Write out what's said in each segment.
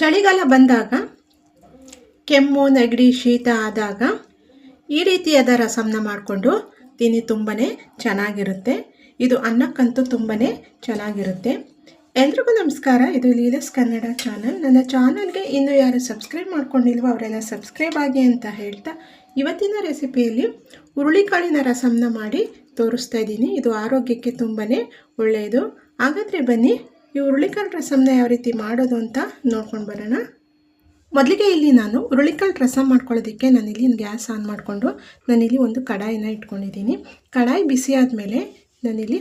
ಚಳಿಗಾಲ ಬಂದಾಗ ಕೆಮ್ಮು, ನೆಗಡಿ, ಶೀತ ಆದಾಗ ಈ ರೀತಿಯಾದ ರಸಮನ್ನ ಮಾಡಿಕೊಂಡು ತಿನ್ನಿ ತುಂಬಾ ಚೆನ್ನಾಗಿರುತ್ತೆ. ಇದು ಅನ್ನಕ್ಕಂತೂ ತುಂಬಾ ಚೆನ್ನಾಗಿರುತ್ತೆ. ಎಲ್ರಿಗೂ ನಮಸ್ಕಾರ. ಇದು ಲೀಲಸ್ ಕನ್ನಡ ಚಾನಲ್. ನನ್ನ ಚಾನಲ್ಗೆ ಇನ್ನೂ ಯಾರು ಸಬ್ಸ್ಕ್ರೈಬ್ ಮಾಡ್ಕೊಂಡಿಲ್ವೋ ಅವರೆಲ್ಲ ಸಬ್ಸ್ಕ್ರೈಬ್ ಆಗಿ ಅಂತ ಹೇಳ್ತಾ ಇವತ್ತಿನ ರೆಸಿಪಿಯಲ್ಲಿ ಹುರುಳಿಕಾಳಿನ ರಸಮನ್ನ ಮಾಡಿ ತೋರಿಸ್ತಾ ಇದ್ದೀನಿ. ಇದು ಆರೋಗ್ಯಕ್ಕೆ ತುಂಬಾ ಒಳ್ಳೆಯದು. ಹಾಗಾದರೆ ಬನ್ನಿ ಈ ಹುರುಳಿಕಾಳು ರಸಮನ್ನ ಯಾವ ರೀತಿ ಮಾಡೋದು ಅಂತ ನೋಡ್ಕೊಂಡು ಬರೋಣ. ಮೊದಲಿಗೆ ಇಲ್ಲಿ ನಾನು ಹುರುಳಿಕಾಳು ರಸಮ್ ಮಾಡ್ಕೊಳ್ಳೋದಕ್ಕೆ ನಾನಿಲ್ಲಿ ಗ್ಯಾಸ್ ಆನ್ ಮಾಡಿಕೊಂಡು ನಾನಿಲ್ಲಿ ಒಂದು ಕಡಾಯಿನ ಇಟ್ಕೊಂಡಿದ್ದೀನಿ. ಕಡಾಯಿ ಬಿಸಿ ಆದಮೇಲೆ ನಾನಿಲ್ಲಿ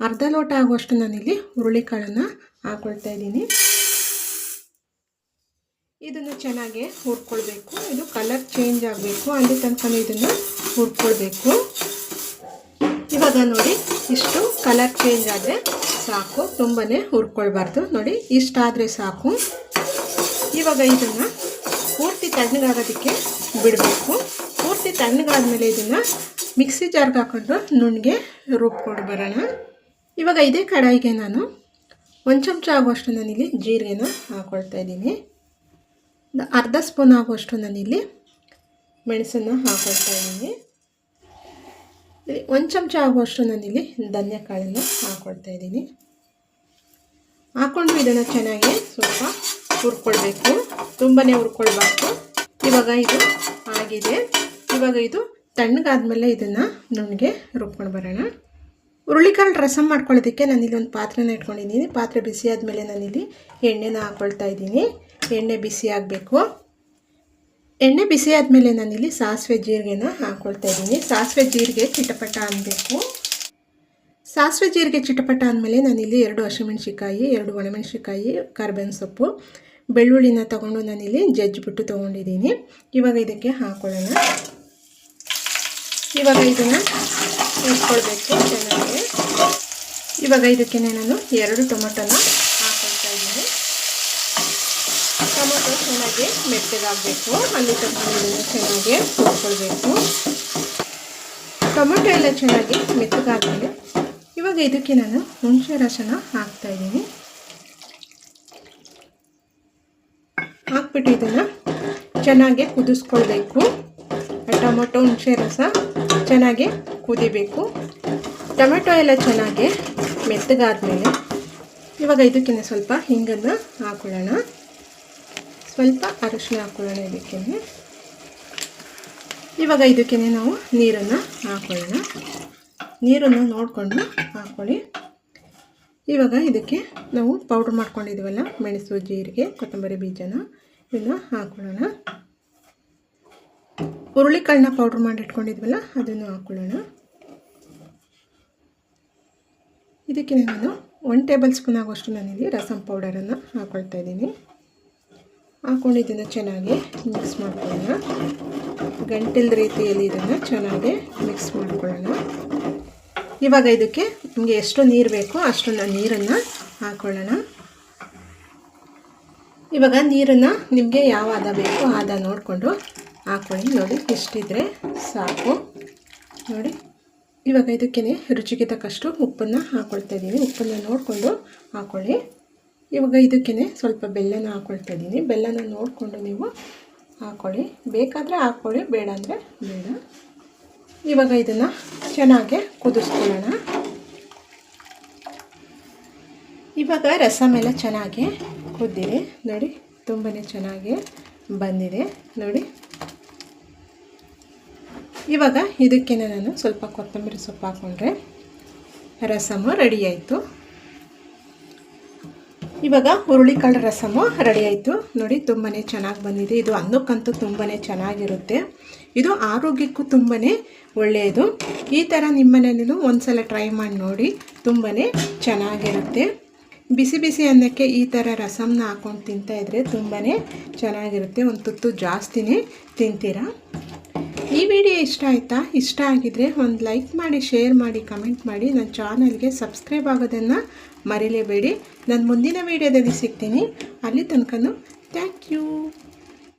ಅರ್ಧ ಲೋಟ ಆಗುವಷ್ಟು ನಾನಿಲ್ಲಿ ಹುರುಳಿಕಾಳನ್ನು ಹಾಕ್ಕೊಳ್ತಾ ಇದ್ದೀನಿ. ಇದನ್ನು ಚೆನ್ನಾಗಿ ಹುರ್ಕೊಳ್ಬೇಕು. ಇದು ಕಲರ್ ಚೇಂಜ್ ಆಗಬೇಕು. ಅಲ್ಲಿ ತನಕ ಇದನ್ನು ಹುರ್ಕೊಳ್ಬೇಕು. ಇವಾಗ ನೋಡಿ ಇಷ್ಟು ಕಲರ್ ಚೇಂಜ್ ಆದರೆ ಸಾಕು. ತುಂಬಾ ಹುರ್ಕೊಳ್ಬಾರ್ದು. ನೋಡಿ ಇಷ್ಟಾದರೆ ಸಾಕು. ಇವಾಗ ಇದನ್ನು ಪೂರ್ತಿ ತಣ್ಣಗಾಗೋದಕ್ಕೆ ಬಿಡಬೇಕು. ಪೂರ್ತಿ ತಣ್ಣಗಾದ್ಮೇಲೆ ಇದನ್ನು ಮಿಕ್ಸಿ ಜಾರ್ಗೆ ಹಾಕ್ಕೊಂಡು ನುಣ್ಣಗೆ ರುಬ್ಕೊಂಡು ಬರೋಣ. ಇವಾಗ ಇದೇ ಕಡಾಯಿಗೆ ನಾನು ಒಂದು ಚಮಚ ಆಗುವಷ್ಟು ನಾನಿಲ್ಲಿ ಜೀರಿಗೆನ ಹಾಕ್ಕೊಳ್ತಾ ಇದ್ದೀನಿ. ಅರ್ಧ ಸ್ಪೂನ್ ಆಗುವಷ್ಟು ನಾನಿಲ್ಲಿ ಮೆಣಸನ್ನು ಹಾಕ್ಕೊಳ್ತಾ ಇದ್ದೀನಿ. ಒಂದು ಚಮಚ ಆಗುವಷ್ಟು ನಾನಿಲ್ಲಿ ಧನ್ಯ ಕಾಳನ್ನು ಹಾಕ್ಕೊಳ್ತಾ ಇದ್ದೀನಿ. ಹಾಕ್ಕೊಂಡು ಇದನ್ನು ಚೆನ್ನಾಗಿ ಸ್ವಲ್ಪ ಹುರ್ಕೊಳ್ಬೇಕು. ತುಂಬಾ ಹುರ್ಕೊಳ್ಬಾರ್ದು. ಇವಾಗ ಇದು ಆಗಿದೆ. ಇವಾಗ ಇದು ತಣ್ಣಗಾದ್ಮೇಲೆ ಇದನ್ನು ನುಣ್ಣಗೆ ರುಬ್ಕೊಂಡು ಬರೋಣ. ಹುರುಳಿಕಾಳು ರಸಮ್ ಮಾಡ್ಕೊಳ್ಳೋದಕ್ಕೆ ನಾನಿಲ್ಲಿ ಒಂದು ಪಾತ್ರೆನ ಇಟ್ಕೊಂಡಿದ್ದೀನಿ. ಪಾತ್ರೆ ಬಿಸಿ ಆದಮೇಲೆ ನಾನಿಲ್ಲಿ ಎಣ್ಣೆನ ಹಾಕ್ಕೊಳ್ತಾ ಇದ್ದೀನಿ. ಎಣ್ಣೆ ಬಿಸಿ ಆಗಬೇಕು. ಎಣ್ಣೆ ಬಿಸಿ ಆದಮೇಲೆ ನಾನಿಲ್ಲಿ ಸಾಸಿವೆ ಜೀರಿಗೆನ ಹಾಕ್ಕೊಳ್ತಾ ಇದ್ದೀನಿ. ಸಾಸಿವೆ ಜೀರಿಗೆ ಚಿಟಪಟ ಅನ್ನಬೇಕು ಸಾಸಿವೆ ಜೀರಿಗೆ ಚಿಟಪಟ ಅಂದಮೇಲೆ ನಾನಿಲ್ಲಿ ಎರಡು ಹಸಿಮೆಣ್ಸಿಕಾಯಿ ಎರಡು ಒಣಮೆಣ್ಸಿಕಾಯಿ ಕರ್ಬೇವಿನ ಸೊಪ್ಪು, ಬೆಳ್ಳುಳ್ಳಿನ ತೊಗೊಂಡು ನಾನಿಲ್ಲಿ ಜಜ್ಜಿಬಿಟ್ಟು ತೊಗೊಂಡಿದ್ದೀನಿ. ಇವಾಗ ಇದಕ್ಕೆ ಹಾಕೊಳ್ಳೋಣ. ಇವಾಗ ಇದನ್ನು ಇಟ್ಕೊಳ್ಬೇಕು ಚೆನ್ನಾಗಿ. ಇವಾಗ ಇದಕ್ಕೆ ನಾನು ಎರಡು ಟೊಮೊಟೊನ ಟೊಮೊಟೊ ಚೆನ್ನಾಗಿ ಮೆತ್ತಗಾಗಬೇಕು ಅಲ್ಲಿ ತಗೊಂಡು ಚೆನ್ನಾಗಿ ಹುರ್ಕೊಳ್ಬೇಕು. ಟೊಮೊಟೊ ಎಲ್ಲ ಚೆನ್ನಾಗಿ ಮೆತ್ತಗಾದ್ಮೇಲೆ ಇವಾಗ ಇದಕ್ಕೆ ನಾನು ಹುಣಸೆ ರಸನ ಹಾಕ್ತಾಯಿದ್ದೀನಿ ಹಾಕ್ಬಿಟ್ಟು ಇದನ್ನು ಚೆನ್ನಾಗಿ ಕುದಿಸ್ಕೊಳ್ಬೇಕು. ಟೊಮೊಟೊ, ಹುಣಸೆ ರಸ ಚೆನ್ನಾಗಿ ಕುದಿಬೇಕು. ಟೊಮೆಟೊ ಎಲ್ಲ ಚೆನ್ನಾಗಿ ಮೆತ್ತಗಾದ್ಮೇಲೆ ಇವಾಗ ಇದಕ್ಕಿಂತ ಸ್ವಲ್ಪ ಹಿಂಗನ್ನು ಹಾಕೊಳ್ಳೋಣ. ಸ್ವಲ್ಪ ಅರಶಿನ ಹಾಕೊಳ್ಳೋಣ ಇದಕ್ಕೆ. ಇವಾಗ ಇದಕ್ಕೆ ನಾವು ನೀರನ್ನು ಹಾಕೊಳ್ಳೋಣ. ನೀರನ್ನು ನೋಡಿಕೊಂಡು ಹಾಕ್ಕೊಳ್ಳಿ ಇವಾಗ ಇದಕ್ಕೆ ನಾವು ಪೌಡ್ರ್ ಮಾಡ್ಕೊಂಡಿದ್ದೀವಲ್ಲ, ಮೆಣಸು, ಜೀರಿಗೆ, ಕೊತ್ತಂಬರಿ ಬೀಜನ ಇದನ್ನು ಹಾಕೊಳ್ಳೋಣ. ಹುರುಳಿಕಾಳನ್ನ ಪೌಡ್ರ್ ಮಾಡಿ ಇಟ್ಕೊಂಡಿದ್ವಲ್ಲ ಅದನ್ನು ಹಾಕ್ಕೊಳ್ಳೋಣ ಇದಕ್ಕೆ ನಾನು ಒನ್ ಟೇಬಲ್ ಸ್ಪೂನ್ ಆಗುವಷ್ಟು ನಾನಿಲ್ಲಿ ರಸಂ ಪೌಡರನ್ನು ಹಾಕ್ಕೊಳ್ತಾ ಇದ್ದೀನಿ. ಹಾಕ್ಕೊಂಡು ಇದನ್ನು ಚೆನ್ನಾಗಿ ಮಿಕ್ಸ್ ಮಾಡ್ಕೊಳ್ಳೋಣ. ಗಂಟಲ್ ರೀತಿಯಲ್ಲಿ ಇದನ್ನು ಚೆನ್ನಾಗಿ ಮಿಕ್ಸ್ ಮಾಡ್ಕೊಳ್ಳೋಣ. ಇವಾಗ ಇದಕ್ಕೆ ನಿಮಗೆ ಎಷ್ಟು ನೀರು ಬೇಕೋ ಅಷ್ಟು ನೀರನ್ನು ಹಾಕ್ಕೊಳ್ಳೋಣ ಇವಾಗ ನೀರನ್ನು ನಿಮಗೆ ಯಾವ ಆದ ಬೇಕೋ ಆದ ನೋಡಿಕೊಂಡು ಹಾಕ್ಕೊಳ್ಳಿ ನೋಡಿ, ಎಷ್ಟಿದ್ರೆ ಸಾಕು. ನೋಡಿ, ಇವಾಗ ಇದಕ್ಕೇ ರುಚಿಗೆ ತಕ್ಕಷ್ಟು ಉಪ್ಪನ್ನು ಹಾಕ್ಕೊಳ್ತಾ ಇದ್ದೀವಿ ಉಪ್ಪನ್ನು ನೋಡಿಕೊಂಡು ಹಾಕ್ಕೊಳ್ಳಿ ಇವಾಗ ಇದಕ್ಕೇ ಸ್ವಲ್ಪ ಬೆಲ್ಲನ ಹಾಕ್ಕೊಳ್ತಾ ಇದ್ದೀನಿ. ಬೆಲ್ಲನ ನೋಡಿಕೊಂಡು ನೀವು ಹಾಕ್ಕೊಳ್ಳಿ ಬೇಕಾದರೆ ಹಾಕ್ಕೊಳ್ಳಿ ಬೇಡ ಅಂದರೆ ಬೇಡ. ಇವಾಗ ಇದನ್ನು ಚೆನ್ನಾಗಿ ಕುದಿಸ್ಕೊಳ್ಳೋಣ. ಇವಾಗ ರಸಮೆಲ್ಲ ಚೆನ್ನಾಗಿ ಕುದ್ದಿದೆ. ನೋಡಿ ತುಂಬಾ ಚೆನ್ನಾಗಿ ಬಂದಿದೆ. ನೋಡಿ. ಇವಾಗ ಇದಕ್ಕೆ ನಾನು ಸ್ವಲ್ಪ ಕೊತ್ತಂಬರಿ ಸೊಪ್ಪು ಹಾಕ್ಕೊಂಡ್ರೆ ರಸಮು ರೆಡಿ ಆಯಿತು. ಇವಾಗ ಹುರುಳಿಕಾಳು ರಸಮು ರೆಡಿ ಆಯಿತು. ನೋಡಿ ತುಂಬಾ ಚೆನ್ನಾಗಿ ಬಂದಿದೆ. ಇದು ಅನ್ನಕ್ಕಂತೂ ತುಂಬಾ ಚೆನ್ನಾಗಿರುತ್ತೆ. ಇದು ಆರೋಗ್ಯಕ್ಕೂ ತುಂಬಾ ಒಳ್ಳೆಯದು. ಈ ಥರ ನಿಮ್ಮನೇಲೂ ಒಂದು ಸಲ ಟ್ರೈ ಮಾಡಿ ನೋಡಿ ತುಂಬಾ ಚೆನ್ನಾಗಿರುತ್ತೆ. ಬಿಸಿ ಬಿಸಿ ಅನ್ನಕ್ಕೆ ಈ ಥರ ರಸಮನ್ನ ಹಾಕ್ಕೊಂಡು ತಿಂತಾಯಿದ್ರೆ ತುಂಬಾ ಚೆನ್ನಾಗಿರುತ್ತೆ. ಒಂದು ತುತ್ತು ಜಾಸ್ತಿನೇ ತಿಂತೀರಾ? ಈ ವಿಡಿಯೋ ಇಷ್ಟ ಆಯಿತಾ? ಇಷ್ಟ ಆಗಿದ್ರೆ ಒಂದು ಲೈಕ್ ಮಾಡಿ, ಶೇರ್ ಮಾಡಿ, ಕಮೆಂಟ್ ಮಾಡಿ. ನನ್ನ ಚಾನಲ್ಗೆ ಸಬ್ಸ್ಕ್ರೈಬ್ ಆಗೋದನ್ನು ಮರಿಲೇಬೇಡಿ. ನಾನು ಮುಂದಿನ ವೀಡಿಯೋದಲ್ಲಿ ಸಿಗ್ತೀನಿ. ಅಲ್ಲಿ ತನಕನೂ ಥ್ಯಾಂಕ್ ಯು.